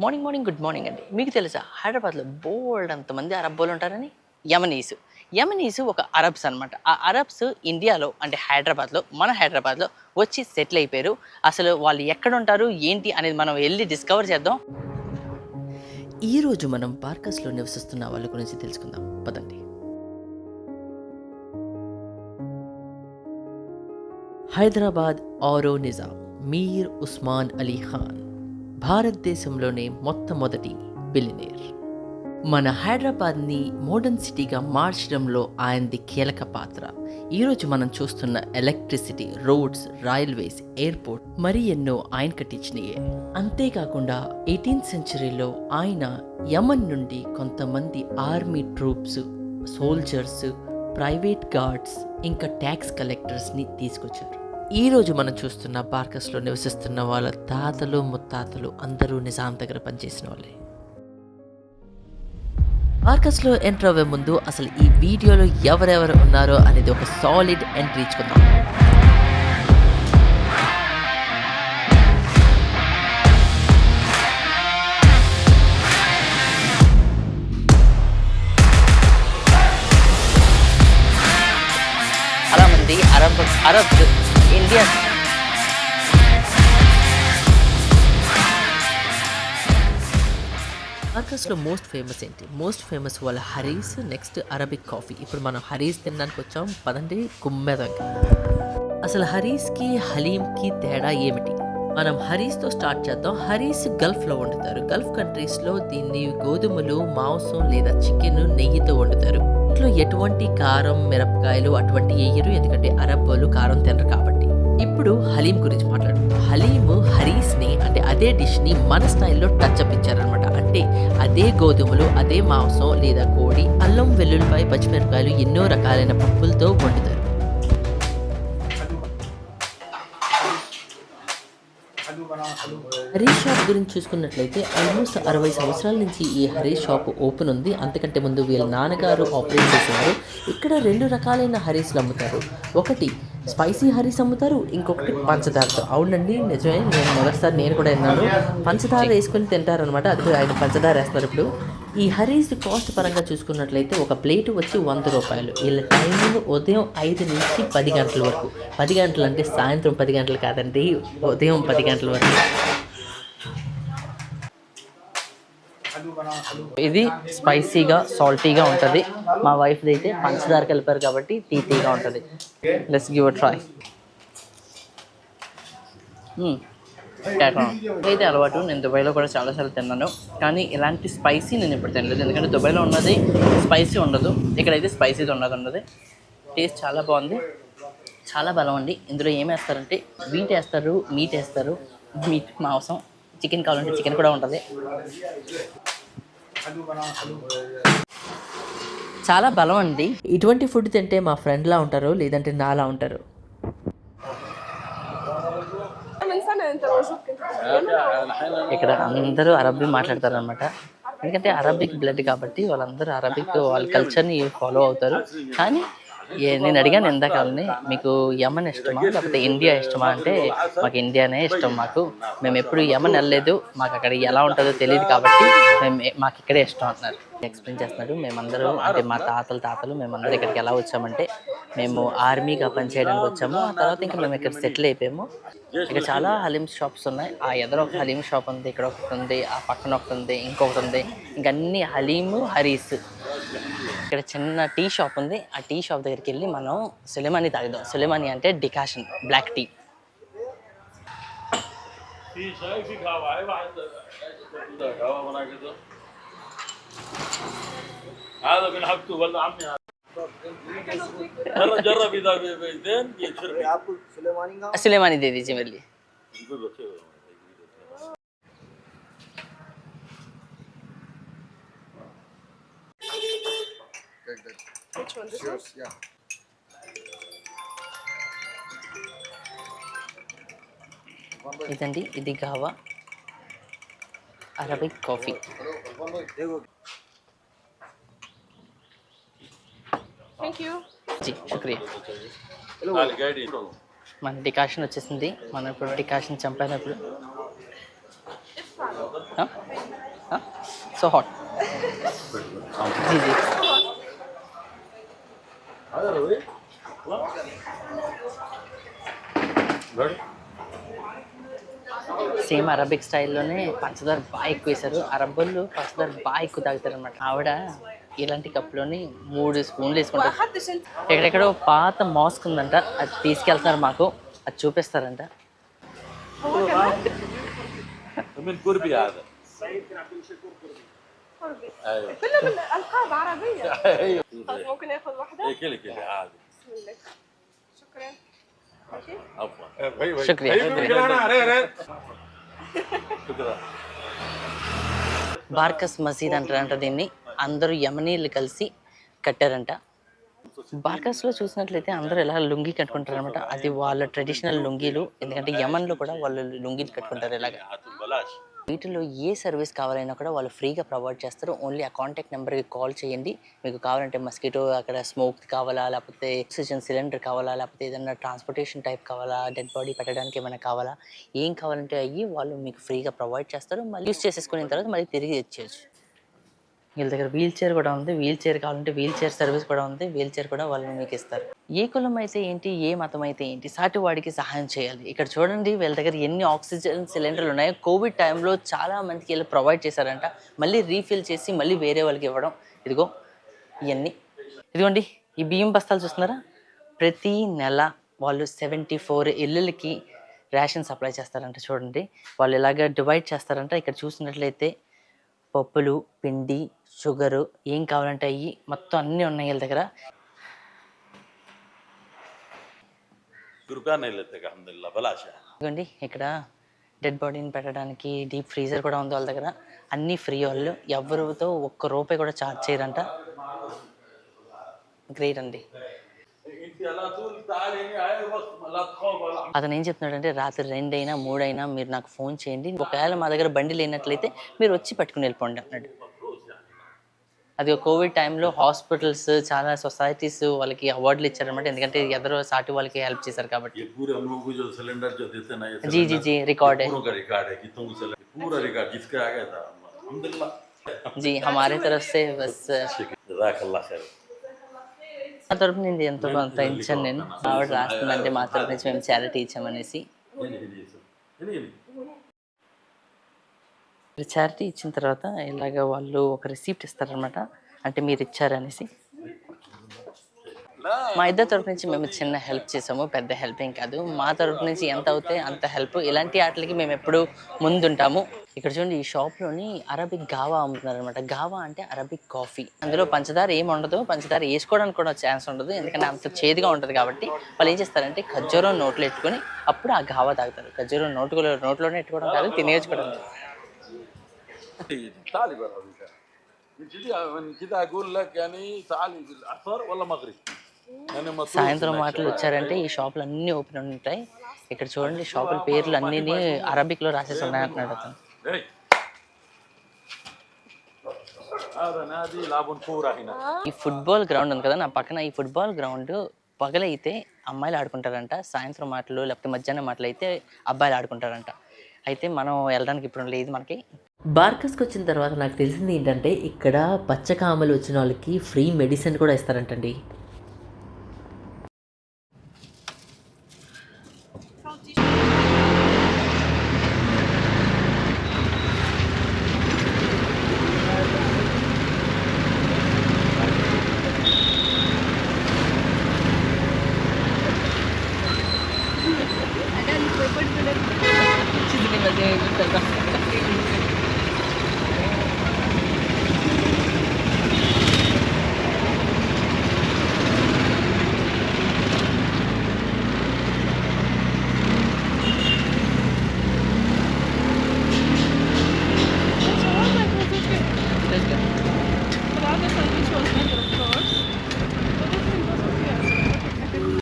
Morning morning good morning అండి. మీకు తెలుసా హైదరాబాద్లో బోల్డ్ అంతమంది అరబ్బోలు ఉంటారని? యమనీస్. యమనీస్ ఒక అరబ్స్ అన్నమాట. ఆ అరబ్స్ ఇండియాలో అంటే హైదరాబాద్లో మన హైదరాబాద్లో వచ్చి సెటిల్ అయిపోయారు. అసలు వాళ్ళు ఎక్కడ ఉంటారు ఏంటి అనేది మనం వెళ్ళి డిస్కవర్ చేద్దాం. ఈరోజు మనం పార్కస్లో నివసిస్తున్న వాళ్ళ గురించి తెలుసుకుందాం. పదండి. హైదరాబాద్ ఆరో నిజాం మీర్ ఉస్మాన్ అలీ ఖాన్. భారతదేశంలోనే మొట్టమొదటి బిలినేర్ మన హైదరాబాద్ని మోడర్న్ సిటీగా మార్చడంలో ఆయనది కీలక పాత్ర. ఈరోజు మనం చూస్తున్న ఎలక్ట్రిసిటీ రోడ్స్ రైల్వేస్ ఎయిర్పోర్ట్ మరి ఎన్నో ఆయన కట్టించినయే. అంతేకాకుండా ఎయిటీన్త్ సెంచరీలో ఆయన యమన్ నుండి కొంతమంది army troops soldiers private guards ఇంకా ట్యాక్స్ కలెక్టర్స్ని తీసుకొచ్చారు. ఈరోజు మనం చూస్తున్న బార్కస్లో నివసిస్తున్న వాళ్ళ తాతలు ముత్తాతలు అందరూ నిజాం దగ్గర పనిచేసిన వాళ్ళే. బార్కస్లో ఎంటర్ అవ్వే ముందు అసలు ఈ వీడియోలో ఎవరెవరు ఉన్నారో అనేది ఒక సాలిడ్ ఎంట్రీ ఇచ్చుకుందాం. అరబ్ మంది అరబ్ అరబ్స్ మార్కస్లో మోస్ట్ ఫేమస్ ఏంటి? మోస్ట్ ఫేమస్ వాళ్ళ హరీస్ నెక్స్ట్ అరబిక్ కాఫీ ఇప్పుడు మనం హరీస్ తినడానికి వచ్చాం. పదండి కుమ్మెదం అసలు హరీస్కి హలీంకి తేడా ఏమిటి? మనం హరీస్తో స్టార్ట్ చేద్దాం. హరీస్ గల్ఫ్లో వండుతారు. గల్ఫ్ కంట్రీస్లో దీన్ని గోధుమలు మాంసం లేదా చికెన్ నెయ్యితో వండుతారు. ఇంట్లో ఎటువంటి కారం మిరపకాయలు అటువంటి వేయరు ఎందుకంటే అరబ్ వాళ్ళు కారం తినరు కాబట్టి. ఇప్పుడు హలీం గురించి మాట్లాడు హలీం హరీస్ని అంటే అదే డిష్ని మన స్టైల్లో టచ్ అప్ ఇచ్చారనమాట అంటే అదే గోధుమలు అదే మాంసం లేదా కోడి అల్లం వెల్లుల్లిపాయ పచ్చిమిరపకాయలు ఎన్నో రకాలైన పప్పులతో వండుతారు. హరీష్ షాప్ గురించి చూసుకున్నట్లయితే ఆల్మోస్ట్ అరవై సంవత్సరాల నుంచి ఈ హరీష్ షాప్ ఓపెన్ ఉంది. అంతకంటే ముందు వీళ్ళ నాన్నగారు ఆపరేట్ చేసేవారు. ఇక్కడ రెండు రకాలైన హరీస్లు అమ్ముతారు. ఒకటి స్పైసీ హరీస్ అమ్ముతారు ఇంకొకటి పంచదారతో. అవునండి నిజమే నేను మొదటిసారి నేను కూడా విన్నాను. పంచదార వేసుకొని తింటారనమాట అది ఆయన పంచదార వేస్తున్నారు ఇప్పుడు. ఈ హరీస్ కాస్ట్ పరంగా చూసుకున్నట్లయితే ఒక ప్లేట్ వచ్చి వంద రూపాయలు. వీళ్ళ టైమింగ్ ఉదయం ఐదు నుంచి పది గంటల వరకు. పది గంటలు అంటే సాయంత్రం పది గంటలు కాదండి ఉదయం పది గంటల వరకు. ఇది స్పైసీగా సాల్టీగా ఉంటుంది. మా వైఫ్ అయితే పంచదార కలిపారు కాబట్టి తీతీగా ఉంటుంది. లెట్స్ గివ్ అ ట్రై అయితే అలవాటు. నేను దుబాయ్లో కూడా చాలాసార్లు తిన్నాను. కానీ ఇలాంటి స్పైసీ నేను ఇప్పుడు తినలేదు. ఎందుకంటే దుబాయ్లో ఉన్నది స్పైసీ ఉండదు. ఇక్కడైతే స్పైసీది ఉండదు ఉండదు టేస్ట్ చాలా బాగుంది. చాలా బలం అండి. ఇందులో ఏం వేస్తారంటే వీట్ వేస్తారు మీట్ వేస్తారు. మీట్ మాంసం. చికెన్ కావాలంటే చికెన్ కూడా ఉంటుంది. చాలా బలం అండి. ఇటువంటి ఫుడ్ తింటే మా ఫ్రెండ్లా ఉంటారు లేదంటే నాలా ఉంటారు. ఇక్కడ అందరూ అరబీ మాట్లాడతారు అనమాట ఎందుకంటే అరబిక్ బ్లడ్ కాబట్టి వాళ్ళందరూ అరబిక్ వాళ్ళ కల్చర్ని ఫాలో అవుతారు. కానీ ఏ- నేను అడిగాను ఇందాక వాళ్ళని మీకు యమన్ ఇష్టమా? లేకపోతే ఇండియా ఇష్టమా? అంటే మాకు ఇండియానే ఇష్టం మాకు. మేము ఎప్పుడు యమన్ వెళ్ళలేదు. మాకు అక్కడ ఎలా ఉంటుందో తెలియదు కాబట్టి మేము మాకు ఇక్కడే ఇష్టం అంటున్నారు. ఎక్స్ప్లెయిన్ చేస్తున్నారు మేమందరూ అంటే మా తాతలు తాతలు మేమందరూ ఇక్కడికి ఎలా వచ్చామంటే మేము ఆర్మీగా పనిచేయడానికి వచ్చాము. ఆ తర్వాత ఇంకా మేము ఇక్కడ సెటిల్ అయిపోయాము. ఇక్కడ చాలా హలీం షాప్స్ ఉన్నాయి. ఆ ఎదురు ఒక హలీం షాప్ ఉంది ఇక్కడ ఒకటి ఉంది ఆ పక్కన ఒకటి ఉంది ఇంకొకటి ఉంది. ఇంకా అన్ని హలీము హరీస్. ఇక్కడ చిన్న టీ షాప్ ఉంది ఆ టీ షాప్ దగ్గరికి వెళ్ళి మనం సులేమాని తాగుదాం సులేమాని అంటే decoction black tea هذا من حقه Like that. Which one? This Yours, one? yeah. ఇదండి ఇది గావా Arabic coffee thank you ji శుక్రియా. మన డికాషన్ వచ్చేసింది. మనం ఇప్పుడు decoction చంపానప్పుడు. So hot ji ji same Arabic స్టైల్లోనే పంచదార బాగా ఎక్కువ వేశారు అరబ్బులు పంచదార బాగా ఎక్కువ తాగుతారు అనమాట ఆవిడ ఇలాంటి కప్లోని మూడు స్పూన్లు వేసుకుంటారు أخذتش أنت ఎక్కడెక్కడో పాత మాస్క్ ఉందంట అది తీసుకెళ్తున్నారు మాకు అది చూపిస్తారంట هو كمان من كربي هذا قربي ايوه كله من ألقاب عربية ايوه خلاص ممكن آخذ واحدة إيه، كلي كلي عادي शुक्रिया। బార్కస్ మసీద్ అంటారంట దీన్ని అందరూ యమనీయులు కలిసి కట్టారంట బార్కస్లో చూసినట్లయితే అందరూ ఎలా లుంగి కట్టుకుంటారనమాట అది వాళ్ళ ట్రెడిషనల్ లుంగీలు ఎందుకంటే యమన్లో కూడా వాళ్ళు లుంగీలు కట్టుకుంటారు ఎలాగా? వీటిలో ఏ సర్వీస్ కావాలన్నా కూడా వాళ్ళు ఫ్రీగా ప్రొవైడ్ చేస్తారు. ఓన్లీ ఆ కాంటాక్ట్ నెంబర్కి కాల్ చేయండి. మీకు కావాలంటే మస్కిటో అక్కడ స్మోక్ కావాలా లేకపోతే ఆక్సిజన్ సిలిండర్ కావాలా లేకపోతే ఏదైనా ట్రాన్స్పోర్టేషన్ టైప్ కావాలా డెడ్ బాడీ పెట్టడానికి ఏమైనా కావాలా ఏం కావాలంటే అయ్యి వాళ్ళు మీకు ఫ్రీగా ప్రొవైడ్ చేస్తారు. మళ్ళీ యూస్ చేసేసుకున్న తర్వాత మళ్ళీ తిరిగి ఇచ్చేయచ్చు వీళ్ళ దగ్గర వీల్ చైర్ కూడా ఉంది. వీల్ చైర్ కావాలంటే వీల్ చైర్ సర్వీస్ కూడా ఉంది. వీల్ చైర్ కూడా వాళ్ళు మీకు ఇస్తారు. ఏ కులం అయితే ఏంటి ఏ మతం అయితే ఏంటి సాటి వాడికి సహాయం చేయాలి. ఇక్కడ చూడండి వీళ్ళ దగ్గర ఎన్ని ఆక్సిజన్ సిలిండర్లు ఉన్నాయో. కోవిడ్ టైంలో చాలా మందికి వీళ్ళు ప్రొవైడ్ చేశారంట. మళ్ళీ రీఫిల్ చేసి మళ్ళీ వేరే వాళ్ళకి ఇవ్వడం. ఇదిగో ఇవన్నీ ఇదిగోండి ఈ బియ్యం బస్తాలు చూస్తున్నారా? ప్రతి నెల వాళ్ళు సెవెంటీ ఫోర్ ఇళ్ళకి రేషన్ సప్లై చేస్తారంట చూడండి. వాళ్ళు ఇలాగ డివైడ్ చేస్తారంట. ఇక్కడ చూసినట్లయితే పప్పులు పిండి షుగరు ఏం కావాలంటే అవి మొత్తం అన్నీ ఉన్నాయి దగ్గర. ఇక్కడ డెడ్ బాడీని పెట్టడానికి డీప్ ఫ్రీజర్ కూడా ఉంది వాళ్ళ దగ్గర. అన్ని ఫ్రీ వాళ్ళు. ఎవరితో ఒక్క రూపాయి కూడా ఛార్జ్ చేయరంట. గ్రేట్ అండి. అతను ఏం చెప్తున్నాడంటే రాత్రి రెండైనా మూడైనా మీరు నాకు ఫోన్ చేయండి ఒకవేళ మా దగ్గర బండి లేనట్లయితే మీరు వచ్చి పట్టుకుని వెళ్ళిపోండి అన్నాడు అది కోవిడ్ టైంలో హాస్పిటల్స్ చాలా సొసైటీస్ వాళ్ళకి అవార్డులు ఇచ్చారనమాట ఎందుకంటే ఎదరో సాటి వాళ్ళకి హెల్ప్ చేశారు కాబట్టి ये पूरे हम लोगों को जो सिलेंडर जो देते ना ये जी जी जी रिकॉर्ड है पूरा का रिकॉर्ड है कि तुम सिलेंडर पूरा रिकॉर्ड जिसका आ गया था अलहमदुलिल्लाह जी हमारे तरफ से बस నా తరపు నుండి ఎంతో కొంత ఇచ్చాను నేను. ఆవిడ రాస్తుందంటే మా తరపు నుంచి మేము చారిటీ ఇచ్చామనేసి. చారిటీ ఇచ్చిన తర్వాత ఇలాగ వాళ్ళు ఒక రిసీప్ట్ ఇస్తారనమాట అంటే మీరు ఇచ్చారనేసి. మా ఇద్దరు తరపు నుంచి మేము చిన్న హెల్ప్ చేసాము పెద్ద హెల్ప్ ఏం కాదు మా తరపు నుంచి ఎంత అవుతే అంత హెల్ప్ ఇలాంటి వాటికి మేము ఎప్పుడు ముందుంటాము ఇక్కడ చూడండి ఈ షాప్లోని అరబిక్ గావా అమ్ముతున్నారు అనమాట గావా అంటే అరబిక్ కాఫీ అందులో పంచదార ఏమి ఉండదు పంచదార వేసుకోవడానికి కూడా ఛాన్స్ ఉండదు ఎందుకంటే అంత చేదుగా ఉంటుంది కాబట్టి వాళ్ళు ఏం చేస్తారంటే ఖర్జూరం నోట్లో ఎట్టుకొని అప్పుడు ఆ గావా తాగుతారు ఖర్జూరం నోటులో నోట్లోనే ఎట్టుకోవడం కాదు తినేసుకోవడం تعالي بقى بك. من كده من كده اقول لك يعني تعالي بالعصر ولا مغرب يعني مطلوب సాయంత్రం మాటలు వచ్చారంటే ఈ షాపులు అన్ని ఓపెన్ ఉంటాయి. ఇక్కడ చూడండి షాపుల పేర్లు అన్ని అరబిక్లో రాసేసి ఉన్నాయి అంటున్నాడు అతను ఈ ఫుట్బాల్ గ్రౌండ్ ఉంది కదా నా పక్కన ఈ ఫుట్బాల్ గ్రౌండ్ పగలైతే అమ్మాయిలు ఆడుకుంటారంట సాయంత్రం మాటలు లేకపోతే మధ్యాహ్నం మాటలు అయితే అబ్బాయిలు ఆడుకుంటారంట. అయితే మనం వెళ్ళడానికి ఇప్పుడు లేదు మనకి. బార్కస్కి వచ్చిన తర్వాత నాకు తెలిసింది ఏంటంటే ఇక్కడ పచ్చకామలు వచ్చిన వాళ్ళకి ఫ్రీ మెడిసిన్ కూడా ఇస్తారంటండి.